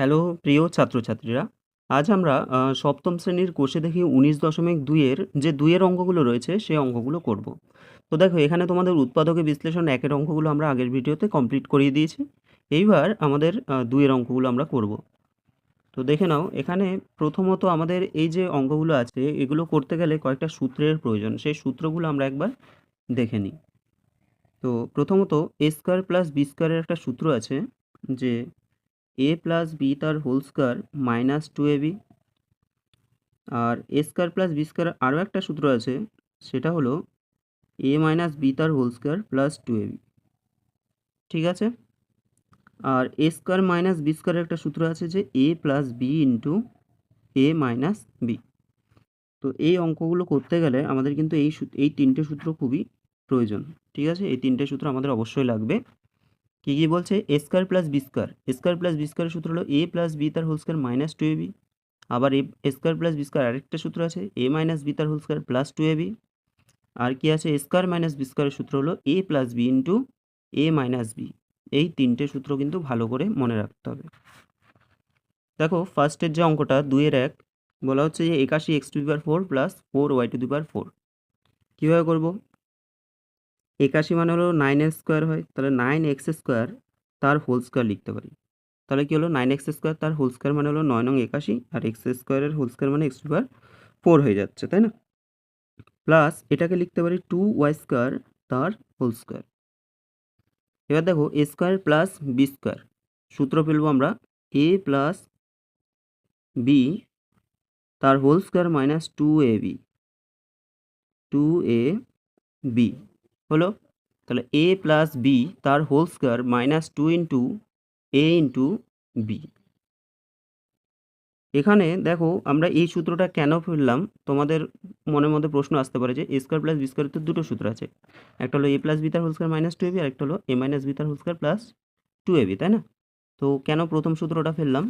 Hello, প্রিয় ছাত্রছাত্রীরা। আজ আমরা সপ্তম শ্রেণির কোষে দেখি উনিশ দশমিক দুইয়ের যে দুইয়ের অঙ্কগুলো রয়েছে, সেই অঙ্কগুলো করব। তো দেখো, এখানে তোমাদের উৎপাদকে বিশ্লেষণ একের অঙ্কগুলো আমরা আগের ভিডিওতে কমপ্লিট করিয়ে দিয়েছি। এইবার আমাদের দুইয়ের অঙ্কগুলো আমরা করব। তো দেখে নাও, এখানে প্রথমত আমাদের এই যে অঙ্কগুলো আছে, এগুলো করতে গেলে কয়েকটা সূত্রের প্রয়োজন। সেই সূত্রগুলো আমরা একবার দেখে নিই। তো প্রথমত, এ স্কোয়ার প্লাস বি স্কোয়ারের একটা সূত্র আছে যে এ প্লাস বি তার whole square minus two A B R A square plus B square আরও একটা সূত্র আছে, সেটা হলো এ মাইনাস বি তার whole square plus two A B ঠিক আছে? আর এ স্কোয়ার মাইনাস বি স্কোয়ারের একটা সূত্র আছে যে A plus B into A minus B তো এই অঙ্কগুলো করতে গেলে আমাদের কিন্তু এই এই তিনটে সূত্র খুবই প্রয়োজন। ঠিক আছে? এই তিনটে সূত্র আমাদের অবশ্যই লাগবে। কি কি বলছে? A square plus B square square plus B স্কোয়ারের সূত্র হলো এ প্লাস বি তার whole square minus two A B আবার A square plus B square আরেকটা সূত্র আছে। এ মাইনাস বি তার whole square plus two A B আর কি আছে? স্কোয়ার মাইনাস বি স্কোয়ারের সূত্র হলো A plus B into A minus B এই তিনটে সূত্র কিন্তু ভালো করে মনে রাখতে হবে। দেখো ফার্স্টের যে অঙ্কটা, দুইয়ের এক, বলা হচ্ছে যে একাশি X to power four plus four Y to power four কীভাবে করব? একাশি মানে হলো নাইন এক্স স্কোয়ার হয়, তাহলে নাইন এক্স স্কোয়ার তার হোল স্কোয়ার লিখতে পারি। তাহলে কি হলো? নাইন এক্স স্কোয়ার তার হোল স্কোয়ার মানে হলো নয় নং একাশি, আর এক্স স্কোয়ারের হোল স্কোয়ার মানে এক্স টু পাওয়ার ফোর হয়ে যাচ্ছে, তাই না? প্লাস এটাকে লিখতে পারি টু ওয়াই স্কোয়ার তার হোল স্কোয়ার এবার দেখো A square plus B square সূত্র ফেলব আমরা এ প্লাস বি তার whole square minus two A B two A B হলো, তাহলে এ প্লাস বি তার whole square minus two into A into B এখানে দেখো, আমরা এই সূত্রটা কেন ফেললাম? তোমাদের মনের মধ্যে প্রশ্ন আসতে পারে যে এ স্কোয়ার প্লাস বি স্কোয়ারের তো দুটো সূত্র আছে। একটা হলো এ প্লাস বি তার whole square minus two A B আর একটা হলো এ মাইনাস বি তার whole square plus two A B তাই না? তো কেন প্রথম সূত্রটা ফেললাম?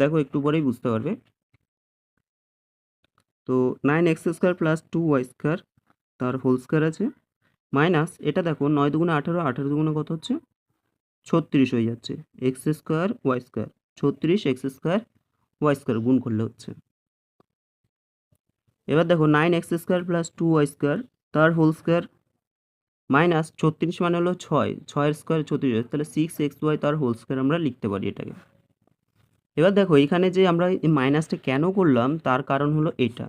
দেখো, একটু পরেই বুঝতে পারবে। তো nine X square plus two Y square তার হোল স্কোয়ার আছে। মাইনাস, এটা দেখো নয় দুগুণে আঠেরো আঠেরো দুগুণে কত হচ্ছে? ছত্রিশ হয়ে যাচ্ছে। এক্স স্কোয়ার ওয়াই স্কোয়ার ছত্রিশ এক্স স্কোয়ার ওয়াই স্কোয়ার গুণ করলে হচ্ছে। এবার দেখো nine X square plus two Y square তার হোল স্কোয়ার মাইনাস ছত্রিশ মানে হলো ছয়। ছয়ের স্কোয়ার ছত্রিশ তাহলে সিক্স এক্স ওয়াই তার হোল স্কোয়ার আমরা লিখতে পারি এটাকে। এবার দেখো এখানে যে আমরা এই মাইনাসটা কেন করলাম, তার কারণ হলো এটা।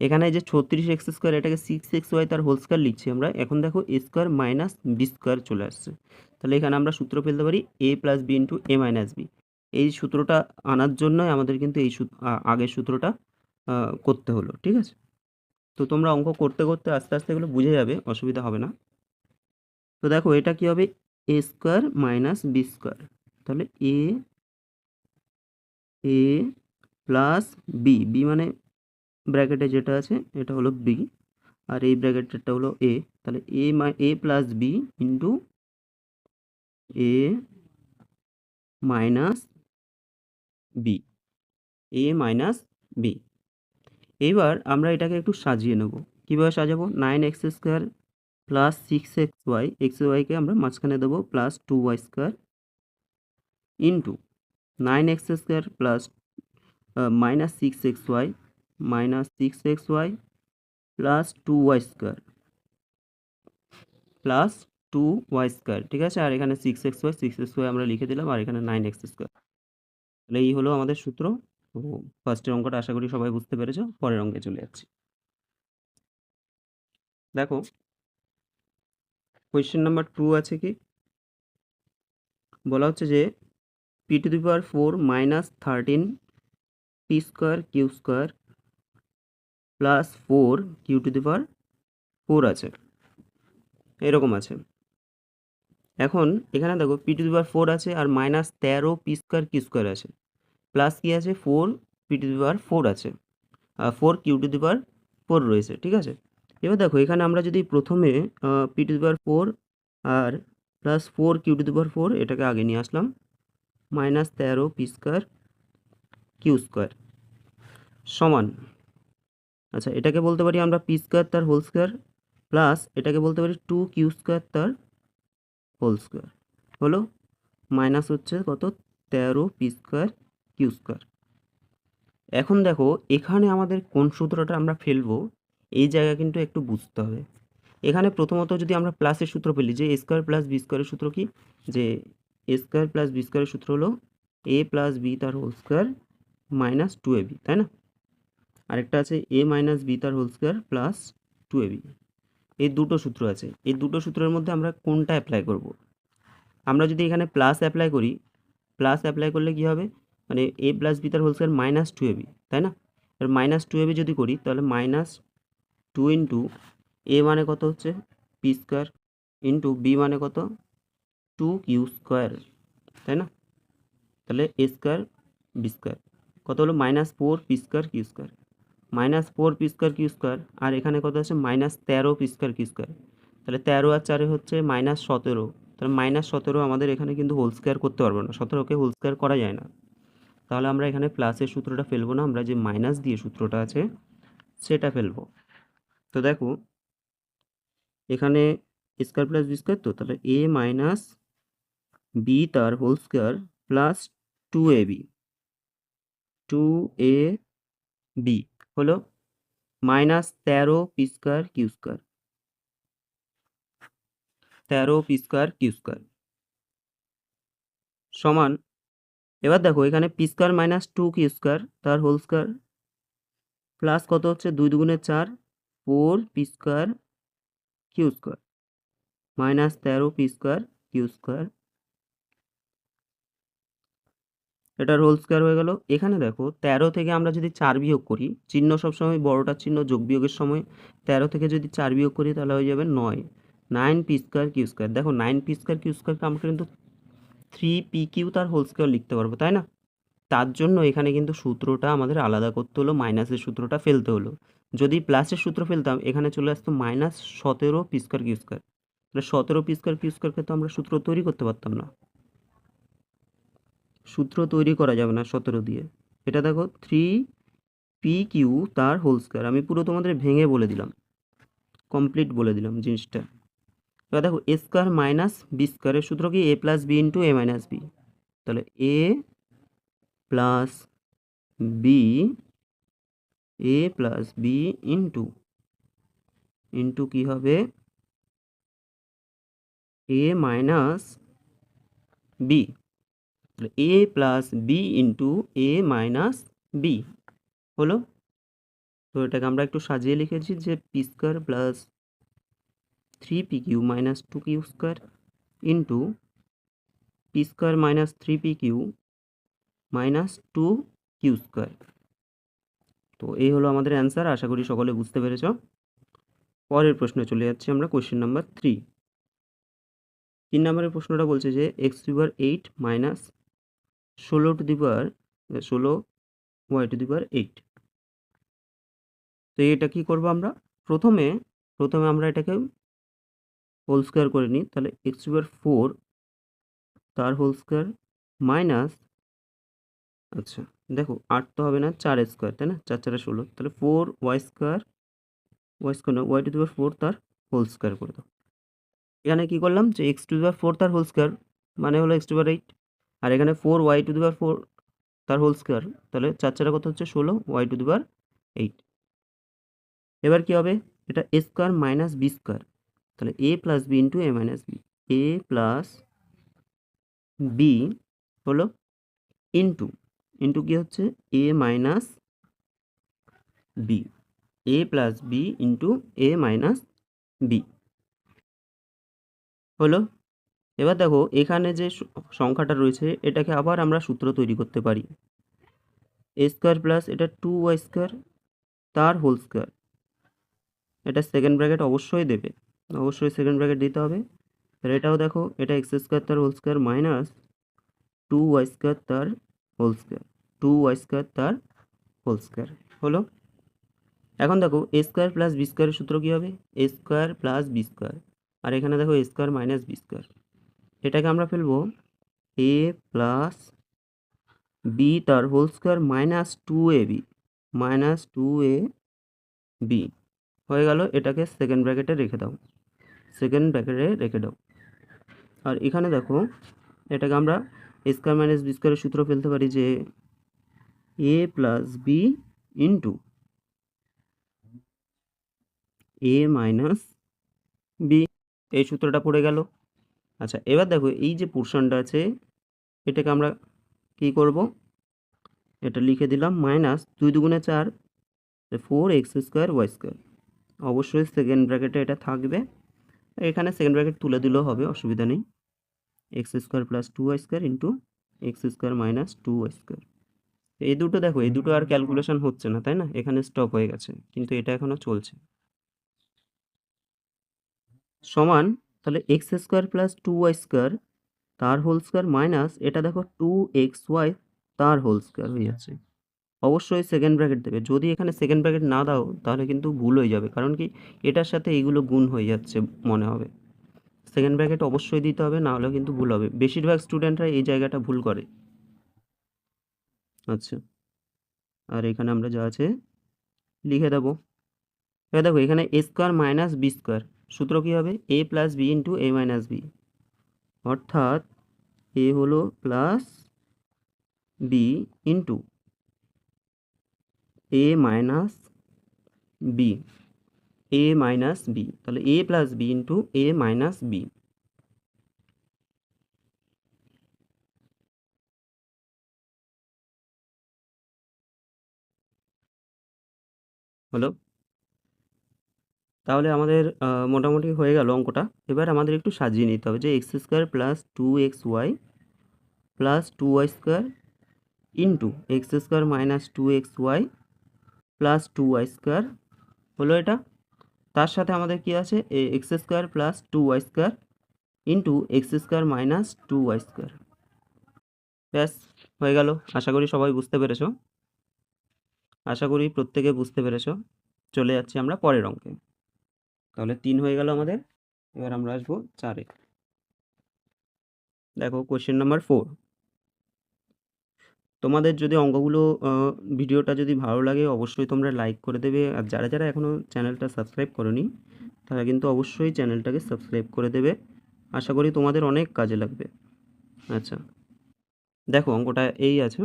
এখানে যে ছত্রিশ এক্স স্কোয়ার, এটাকে সিক্স এক্স ওয়াই তার হোল স্কোয়ার লিখছি আমরা। এখন দেখো a square minus b square চলে আসছে। তাহলে এখানে আমরা সূত্র ফেলতে পারি a plus b into a minus b এই সূত্রটা আনার জন্যই আমাদের কিন্তু এই আগের সূত্রটা করতে হলো, ঠিক আছে? তো তোমরা অঙ্ক করতে করতে আস্তে আস্তে এগুলো বুঝে যাবে, অসুবিধা হবে না। তো দেখো এটা কি হবে? A square minus b square. তাহলে a a plus b b মানে ব্র্যাকেটে যেটা আছে, এটা হলো বি আর এই ব্র্যাকেটটা হলো এ তাহলে a my a plus b into a minus b a minus b এইবার আমরা এটাকে একটু সাজিয়ে নেব। কীভাবে সাজাবো? Nine x square plus six x y x ওয়াইকে আমরা মাঝখানে দেবো plus two y square into nine x square plus minus six x y minus six x y plus two y square plus two y square ঠিক আছে? আর এখানে six x y six x y আমরা লিখে দিলাম, আর এখানে nine x square তাহলে এই হলো আমাদের সূত্র। তো ফার্স্টের অঙ্কটা আশা করি সবাই বুঝতে পেরেছ, পরের অঙ্কে চলে যাচ্ছি। দেখো কোয়েশ্চেন নাম্বার টু আছে কি? বলা হচ্ছে যে p to the power four minus thirteen p square q square plus four q to the power four আছে। এরকম আছে। এখন এখানে দেখো p to the power four আছে আর মাইনাস তেরো পি স্কোয়ার কিউ স্কোয়ার আছে। প্লাস কি আছে? Four p to the power four আছে। আর four q to the power four রয়েছে, ঠিক আছে? এবার দেখো, এখানে আমরা যদি প্রথমে p to the power four R plus four q to the power four এটাকে আগে নিয়ে আসলাম। মাইনাস তেরো পি স্কোয়ার কিউ স্কোয়ার সমান। আচ্ছা এটাকে বলতে পারি আমরা পি স্কোয়ার তার হোল স্কোয়ার প্লাস এটাকে বলতে পারি টু কিউ স্কোয়ার তার হোল স্কোয়ার হলো? মাইনাস হচ্ছে কত? তেরো পি স্কোয়ার কিউ স্কোয়ার এখন দেখো, এখানে আমাদের কোন সূত্রটা আমরা ফেলব, এই জায়গা কিন্তু একটু বুঝতে হবে। এখানে প্রথমত যদি আমরা প্লাসের সূত্র ফেলি, যে স্কোয়ার প্লাস বি স্কোয়ারের সূত্র কি? যে এ স্কোয়ার প্লাস বি স্কোয়ারের সূত্র হলো এ প্লাস বি তার whole square minus two a b তাই না? আরেকটা আছে এ মাইনাস বি তার whole square plus two a b এই দুটো সূত্র আছে। এই দুটো সূত্রের মধ্যে আমরা কোনটা অ্যাপ্লাই করব? আমরা যদি এখানে প্লাস অ্যাপ্লাই করি প্লাস অ্যাপ্লাই করলে কি হবে? মানে এ প্লাস বি তার whole square minus two a b তাই না? এবার মাইনাস টু এ বি যদি করি, তাহলে মাইনাস টু ইন্টু এ মানে কত হচ্ছে? পি স্কোয়ার ইন্টু বি মানে কত? টু কিউ স্কোয়ার তাই না? তাহলে এ স্কোয়ার বি স্কোয়ার কত হলো? Minus four p square q square minus four p square q square, আর এখানে কত আছে? মাইনাস তেরো পি স্কোয়ার কিউ স্কোয়ার। তাহলে তেরো আর চারে হচ্ছে মাইনাস সতেরো। তাহলে মাইনাস সতেরো আমাদের এখানে কিন্তু হোল স্কোয়ার করতে পারব না। সতেরোকে হোল স্কোয়ার করা যায় না। তাহলে আমরা এখানে প্লাসের সূত্রটা ফেলব না। আমরা যে মাইনাস দিয়ে সূত্রটা আছে, সেটা ফেলব। তো দেখো, এখানে স্কোয়ার প্লাস বি স্কোয়ার তো? তাহলে এ মাইনাস বি তার whole square plus two a b two a b হলো মাইনাস তেরো পি স্কোয়ার কিউ স্কোয়ার তেরো পি স্কোয়ার কিউ স্কোয়ার সমান, এবার দেখো এখানে p square minus two q square তার হোল স্কোয়ার প্লাস কত হচ্ছে? দুই দুগুণে চার four p square q square minus তেরো পি স্কোয়ার কিউ স্কোয়ার এটার হোল স্কোয়ার হয়ে গেল। এখানে দেখো, তেরো থেকে আমরা যদি চার বিয়োগ করি, চিহ্ন সবসময় বড়টার চিহ্ন যোগ বিয়োগের সময়, তেরো থেকে যদি চার বিয়োগ করি তাহলে হয়ে যাবে নয়। Nine p square q square দেখো নাইন পি স্কোয়ার কিউ স্কোয়ারকে আমরা কিন্তু থ্রি পি কিউ তার হোল স্কোয়ার লিখতে পারব, তাই না? তার জন্য এখানে কিন্তু সূত্রটা আমাদের আলাদা করতে হলো মাইনাসের সূত্রটা ফেলতে হলো। যদি প্লাসের সূত্র ফেলতাম, এখানে চলে আসতো মাইনাস সতেরো পি স্কোয়ার কিউ স্কোয়ার সতেরো পি স্কোয়ার কিউ স্কোয়ারকে তো আমরা সূত্র তৈরি করতে পারতাম না। সূত্র তৈরি করা যাবে না সতেরো দিয়ে। এটা দেখো থ্রি পি কিউ তার হোল স্কোয়ার আমি পুরো তোমাদের ভেঙে বলে দিলাম। কমপ্লিট বলে দিলাম জিনিসটা। এবার দেখো এ স্কোয়ার মাইনাস বি স্কোয়ারের সূত্র কি? A plus b into a minus b তাহলে a plus b a plus b into into কী হবে? A minus b a plus b into a minus b হলো? তো এটাকে আমরা একটু সাজিয়ে লিখেছি যে p square plus three p q minus two q square into p square minus three p q minus two q square তো এই হলো আমাদের অ্যান্সার আশা করি সকলে বুঝতে পেরেছ। পরের প্রশ্নে চলে যাচ্ছি আমরা কোয়েশ্চেন নাম্বার থ্রি তিন নম্বরের প্রশ্নটা বলছে যে এক্স পাওয়ার এইট মাইনাস ষোলো টু দি পাওয়ার ষোলো y to the power eight তো এটা কি করব আমরা? প্রথমে প্রথমে আমরা এটাকে হোল স্কোয়ার করে নিই, তাহলে এক্স টু পাওয়ার ফোর তার হোল স্কোয়ার মাইনাস আচ্ছা দেখো আট তো হবে না, চার স্কোয়ার তাই না? চার, চারে ষোলো, তাহলে four y square y square না y to the power four তার হোল স্কোয়ার করে দাও। এখানে কী করলাম যে x to the power four তার হোল স্কোয়ার মানে হলো এক্স টু পাওয়ার এইট আর এখানে four y to the power four তার হোল স্কোয়ার তাহলে চার চারে কত হচ্ছে? ষোলো ওয়াই টু দি এইট এবার কী হবে? এটা a square minus b square তাহলে a plus b into a minus b a plus b হলো ইন্টু ইন্টু কী হচ্ছে? A minus b a plus b into a minus b হলো এবার দেখো, এখানে যে সংখ্যাটা রয়েছে, এটাকে আবার আমরা সূত্র তৈরি করতে পারি। এ স্কোয়ার প্লাস এটা টু ওয়াই স্কোয়ার তার হোল স্কোয়ার এটা সেকেন্ড ব্র্যাকেট অবশ্যই দেবে। অবশ্যই সেকেন্ড ব্র্যাকেট দিতে হবে। তাহলে এটাও দেখো, এটা এক্স স্কোয়ার তার whole square minus two y square তার whole square two y square তার হোল স্কোয়ার হলো? এখন দেখো এ স্কোয়ার প্লাস বি স্কোয়ারের সূত্র কী হবে? A square plus b square আর এখানে দেখো a square minus b square এটাকে আমরা ফেলব এ প্লাস বি তার whole square minus two a b minus two a b হয়ে গেল, এটাকে সেকেন্ড ব্র্যাকেটে রেখে দাও। সেকেন্ড ব্র্যাকেটে রেখে দাও। আর এখানে দেখো, এটাকে আমরা স্কোয়ার মাইনাস বি স্কোয়ারের সূত্র ফেলতে পারি যে a plus b into a minus b এই সূত্রটা পড়ে গেল। আচ্ছা এবার দেখো এই যে পোর্শনটা আছে, এটাকে আমরা কি করব? এটা লিখে দিলাম মাইনাস দুই দুগুণে চার four x square y square অবশ্যই সেকেন্ড ব্র্যাকেটে এটা থাকবে। এখানে সেকেন্ড ব্র্যাকেট তুলে দিলেও হবে, অসুবিধা নেই। X square plus two y square into x square minus two y square এই দুটো দেখো, এই দুটো আর ক্যালকুলেশন হচ্ছে না, তাই না? এখানে স্টপ হয়ে গেছে, কিন্তু এটা এখনও চলছে। সমান তাহলে x square plus two y square তার হোল স্কোয়ার মাইনাস এটা দেখো টু এক্স ওয়াই তার হোল স্কোয়ার হয়ে যাচ্ছে। অবশ্যই সেকেন্ড ব্র্যাকেট দেবে। যদি এখানে সেকেন্ড ব্র্যাকেট না দাও, তাহলে কিন্তু ভুল হয়ে যাবে, কারণ কি এটার সাথে এইগুলো গুণ হয়ে যাচ্ছে মনে হবে। সেকেন্ড ব্র্যাকেট অবশ্যই দিতে হবে, না হলেও কিন্তু ভুল হবে। বেশিরভাগ স্টুডেন্টরা এই জায়গাটা ভুল করে। আচ্ছা আর এখানে আমরা যা আছে, লিখে দেবো। এবার দেখো, এখানে a square minus b square সূত্র কী হবে? A plus b into a minus b অর্থাৎ এ হলো plus b into a minus b a minus b তাহলে a plus b into a minus b হলো তাহলে আমাদের মোটামুটি হয়ে গেল অঙ্কটা। এবার আমাদের একটু সাজিয়ে নিতে হবে যে x square plus two x y plus two y square into x square minus two x y plus two y square. হলো এটা। তার সাথে আমাদের কি আছে? X square plus two y square into x square minus two y square. ব্যাস, হয়ে গেল। আশা করি সবাই বুঝতে পেরেছ। আশা করি প্রত্যেকে বুঝতে পেরেছ। চলে যাচ্ছি আমরা পরের অঙ্কে। তাহলে তিন হয়ে গেল আমাদের। এবার আমরা আসব চারে। দেখো কোয়েশ্চেন নাম্বার ফোর তোমাদের যদি অঙ্কগুলো ভিডিওটা যদি ভালো লাগে, অবশ্যই তোমরা লাইক করে দেবে। আর যারা যারা এখনও চ্যানেলটা সাবস্ক্রাইব করনি, তারা কিন্তু অবশ্যই চ্যানেলটাকে সাবস্ক্রাইব করে দেবে। আশা করি তোমাদের অনেক কাজে লাগবে। আচ্ছা। দেখো অঙ্কটা এই আছে।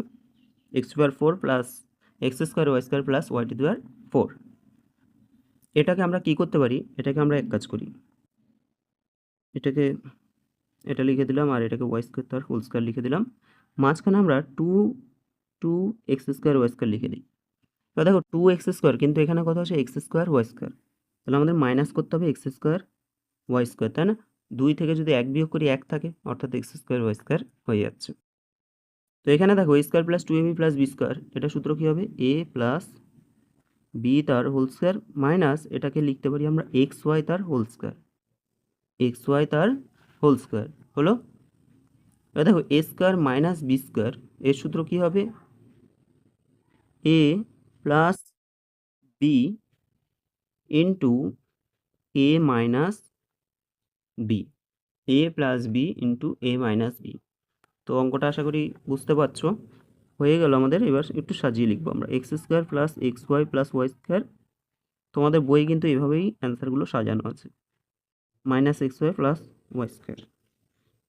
X square four plus x square y square plus y two the power four এটাকে আমরা কি করতে পারি? এটাকে আমরা এক কাজ করি। এটাকে, এটা লিখে দিলাম আর এটাকে ওয়াই স্কোয়ার তার হোল স্কোয়ার লিখে দিলাম। মাঝখানে আমরা two two x square y square লিখে দিই। এবার দেখো টু এক্স স্কোয়ার কিন্তু এখানে কথা হচ্ছে এক্স স্কোয়ার ওয়াই স্কোয়ার তাহলে আমাদের মাইনাস করতে হবে এক্স স্কোয়ার ওয়াই স্কোয়ার তাই না? দুই থেকে যদি এক বিয়োগ করি এক থাকে, অর্থাৎ এক্স স্কোয়ার ওয়াই স্কোয়ার হয়ে যাচ্ছে। তো এখানে দেখো square plus two a b plus b square এটা সূত্র কী হবে? এ প্লাস বি তার হোল স্কোয়ার মাইনাস এটাকে লিখতে পারি আমরা এক্স ওয়াই তার হোল স্কোয়ার এক্স ওয়াই তার হোল স্কোয়ার হলো? এবার দেখো a square minus b square এর সূত্র কী হবে? A plus b into a minus b a plus b into a minus b তো অঙ্কটা আশা করি বুঝতে পারছ। হয়ে গেল আমাদের, এবার একটু সাজিয়ে লিখব আমরা। X square plus x y plus y square তোমাদের বই কিন্তু এভাবেই অ্যান্সারগুলো সাজানো আছে। Minus x y plus y square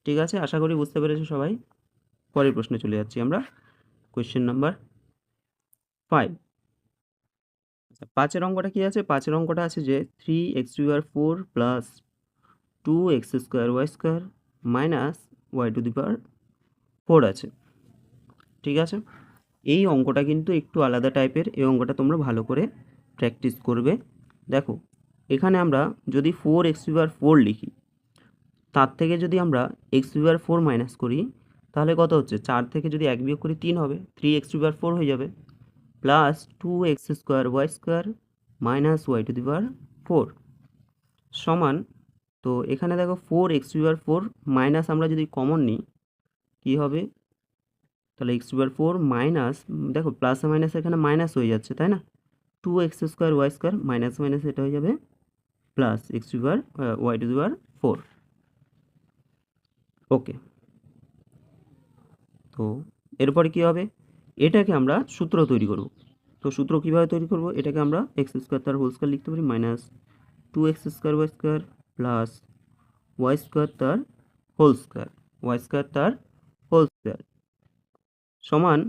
ঠিক আছে? আশা করি বুঝতে পেরেছ সবাই। পরের প্রশ্নে চলে যাচ্ছি আমরা। কোয়েশ্চেন নাম্বার ফাইভ আচ্ছা পাঁচের অঙ্কটা কী আছে? পাঁচের অঙ্কটা আছে যে three x two R four plus two x square y square minus y to the power four আছে। ঠিক আছে? এই অঙ্কটা কিন্তু একটু আলাদা টাইপের, এই অঙ্কটা তোমরা ভালো করে প্র্যাকটিস করবে। দেখো, এখানে আমরা যদি ফোর এক্স আর ফোর লিখি, তার থেকে যদি আমরা এক্স আর ফোর মাইনাস করি, তাহলে কত হচ্ছে? চার থেকে যদি এক বিয়োগ করি, তিন হবে। থ্রি এক্স আর ফোর হয়ে যাবে। Plus two x square y square minus y to the power four সমান, তো এখানে দেখো ফোর এক্স আর ফোর মাইনাস আমরা যদি কমন নিই, কী হবে? তাহলে এক্স আর ফোর মাইনাস দেখো প্লাস মাইনাস এখানে মাইনাস হয়ে যাচ্ছে, তাই না? Two x square y square minus minus এটা হয়ে যাবে প্লাস এক্স আর ওয়াই টু আর ফোর ওকে তো এরপরে কী হবে? এটাকে আমরা সূত্র তৈরি করব। তো সূত্র কীভাবে তৈরি করব? এটাকে আমরা এক্স স্কোয়ার তার হোল স্কোয়ার লিখতে পারি minus two x square y square plus y square তার হোল স্কোয়ার ওয়াই স্কোয়ার তার স্কোয়ার সমান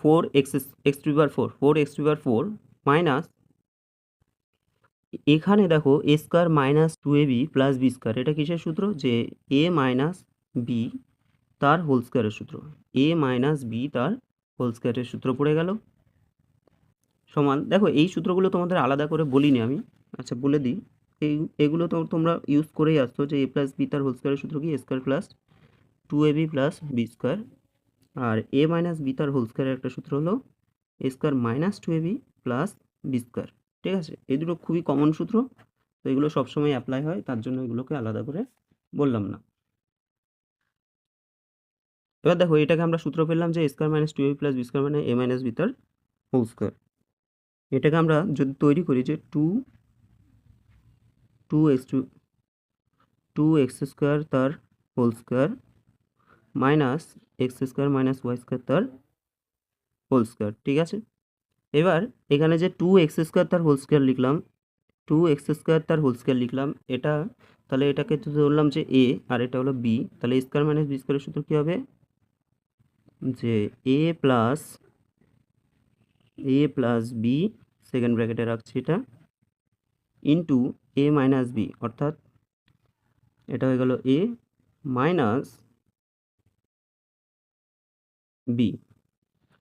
ফোর এক্স এক্স টু বার ফোর ফোর এক্স টু বার ফোর মাইনাস এখানে দেখো a square minus two a b plus b square, এটা কিসের সূত্র? যে এ মাইনাস বি তার হোল স্কোয়ারের সূত্র। এ মাইনাস বি তার হোল স্কোয়ারের সূত্র পড়ে গেল। সমান, দেখো এই সূত্রগুলো তোমাদের আলাদা করে বলিনি আমি। আচ্ছা বলে দিই। এই, এগুলো তো তোমরা ইউজ করেই আসছো যে এ প্লাস বি তার হোল স্কোয়ারের সূত্র কি? A square plus two a b plus b square R a minus B তার হোল স্কোয়ারের একটা সূত্র হলো a square minus two a b plus b square ঠিক আছে? এই দুটো খুবই কমন সূত্র, তো এগুলো সবসময় অ্যাপ্লাই হয়, তার জন্য এগুলোকে আলাদা করে বললাম না। এবার দেখো, এটাকে আমরা সূত্র পেলাম যে square minus two a plus b square মানে এ মাইনাস বি তার হোল স্কোয়ার এটাকে আমরা যদি তৈরি করি যে two two x two two x square তার whole square minus x square minus y square তার হোল স্কোয়ার, ঠিক আছে? এবার এখানে যে টু এক্স স্কোয়ার তার হোল স্কোয়ার লিখলাম টু এক্স স্কোয়ার তার হোল স্কোয়ার লিখলাম, এটা তাহলে এটাকে তো ধরলাম যে এ আর এটা হলো বি তাহলে স্কোয়ার মাইনাস বি স্কোয়ারের সূত্র কী হবে? যে a plus a plus b second ব্র্যাকেটে রাখছি এটা ইন্টু এ মাইনাস বি অর্থাৎ এটা হয়ে গেল এ মাইনাস বি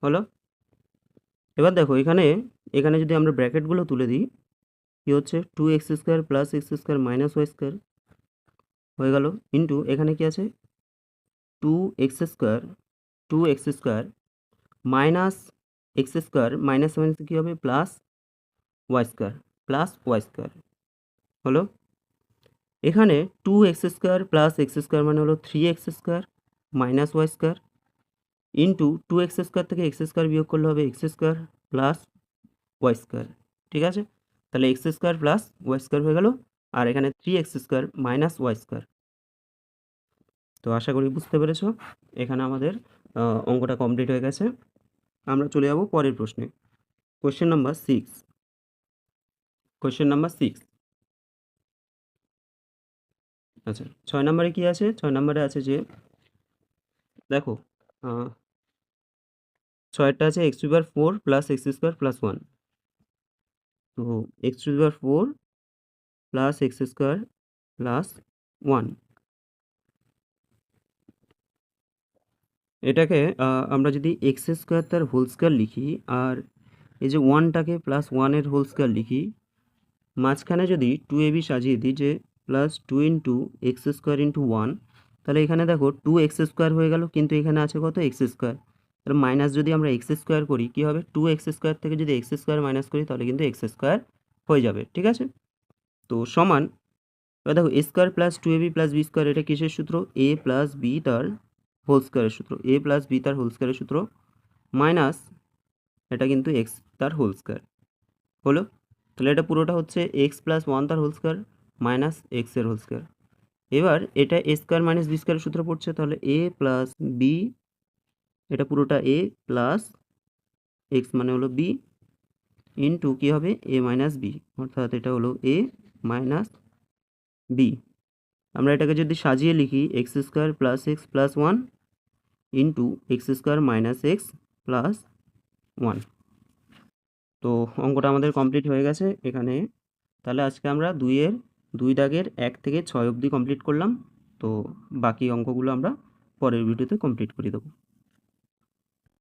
হলো? এবার দেখো, এখানে এখানে যদি আমরা ব্র্যাকেটগুলো তুলে দিই, কী হচ্ছে? Two x square plus x square minus y square হয়ে গেল। ইন্টু এখানে কি আছে? Two x square two x square minus x square minus minus কী হবে? Plus y square plus y square হলো? এখানে two x square plus x square মানে হলো three x square minus y square into two x square থেকে x square বিয়োগ করলে হবে x square plus y square ঠিক আছে? তাহলে x square plus y square হয়ে গেল, আর এখানে three x square minus y square তো আশা করি বুঝতে পেরেছ, এখানে আমাদের অঙ্কটা কমপ্লিট হয়ে গেছে। আমরা চলে যাব পরের প্রশ্নে। Question number six question number six আচ্ছা ছয় নম্বরে কি আছে? ছয় নম্বরে আছে যে, দেখো ছয়টা আছে x to four plus x square plus one তো x to four plus x square plus one এটাকে আমরা যদি এক্স স্কোয়ার তার হোল স্কোয়ার লিখি আর এই যে ওয়ানটাকে প্লাস ওয়ানের হোল স্কোয়ার লিখি, মাঝখানে যদি টু এ বি সাজিয়ে দিই যে plus two into x square into one তাহলে এখানে দেখো টু এক্স স্কোয়ার হয়ে গেল, কিন্তু এখানে আছে কত? এক্স স্কোয়ার তাহলে মাইনাস যদি আমরা এক্স স্কোয়ার করি, কী হবে? টু এক্স স্কোয়ার থেকে যদি এক্স স্কোয়ার মাইনাস করি, তাহলে কিন্তু এক্স স্কোয়ার হয়ে যাবে, ঠিক আছে? তো সমান, এবার দেখো a square plus two a b plus b square এটা কিসের সূত্র? এ প্লাস বি তার হোল স্কোয়ারের সূত্র। এ প্লাস বি তার হোল স্কোয়ারের সূত্র। মাইনাস এটা কিন্তু এক্স তার হোল স্কোয়ার হলো? তাহলে এটা পুরোটা হচ্ছে এক্স প্লাস ওয়ান তার হোল স্কোয়ার মাইনাস এক্সের হোল স্কোয়ার এবার এটা এ স্কোয়ার মাইনাস বি স্কোয়ারের সূত্র পড়ছে, তাহলে এ প্লাস বি এটা পুরোটা এ প্লাস এক্স মানে হলো বি ইন্টু কী হবে? এ মাইনাস বি অর্থাৎ এটা হলো এ মাইনাস বি আমরা এটাকে যদি সাজিয়ে লিখি x square plus x plus one into x square minus x plus one তো অঙ্কটা আমাদের কমপ্লিট হয়ে গেছে এখানে। তাহলে আজকে আমরা দুইয়ের, দুই দাগের এক থেকে ছয় অবধি কমপ্লিট করলাম। তো বাকি অঙ্কগুলো আমরা পরের ভিডিওতে কমপ্লিট করে দেবো।